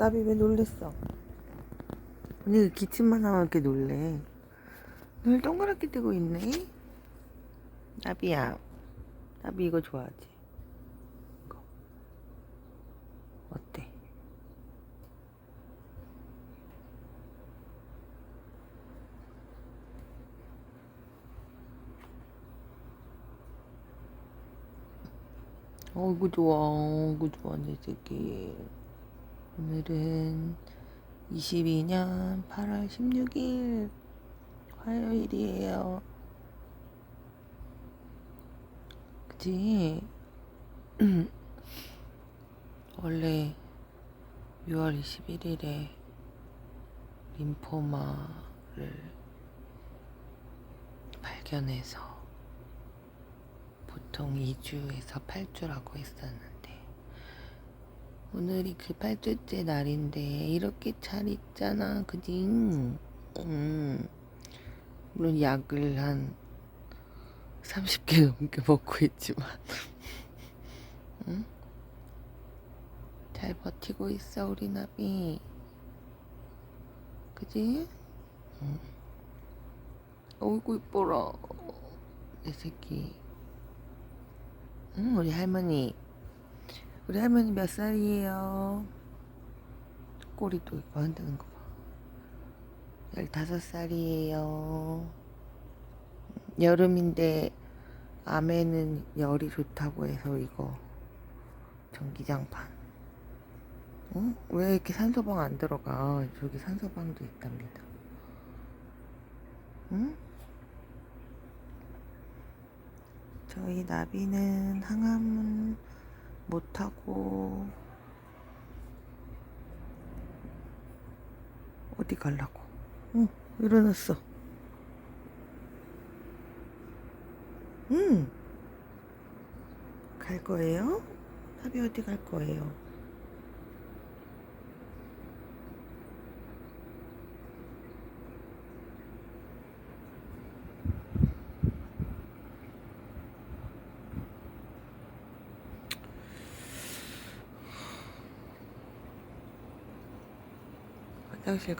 나비 왜 놀랬어? 언니 기침만 하면 이렇게 놀래. 눈을 동그랗게 뜨고 있네. 나비야. 나비 이거 좋아하지? 이거. 어때? 어이구 좋아 어이구 좋아 내 새끼 오늘은 22년 8월 16일 화요일이에요 그치? 원래 6월 21일에 림포마를 발견해서 보통 2주에서 8주라고 했었는데 오늘이 그 8주째 날인데 이렇게 잘 있잖아 그지? 음, 물론 약을 한 30개 넘게 먹고 있지만 응? 잘 버티고 있어 우리 나비 그지? 응. 어이구 이뻐라 내 새끼 응, 우리 할머니. 우리 할머니 몇 살이에요? 꼬리도 있고 흔드는 거 봐. 15살이에요. 여름인데 암에는 열이 좋다고 해서 이거 전기장판. 응? 왜 이렇게 산소방 안 들어가? 저기 산소방도 있답니다. 응? 저희 나비는 항암은 못하고 어디 갈라고? 응, 일어났어. 응. 갈 거예요? 나비 어디 갈 거예요? 화장실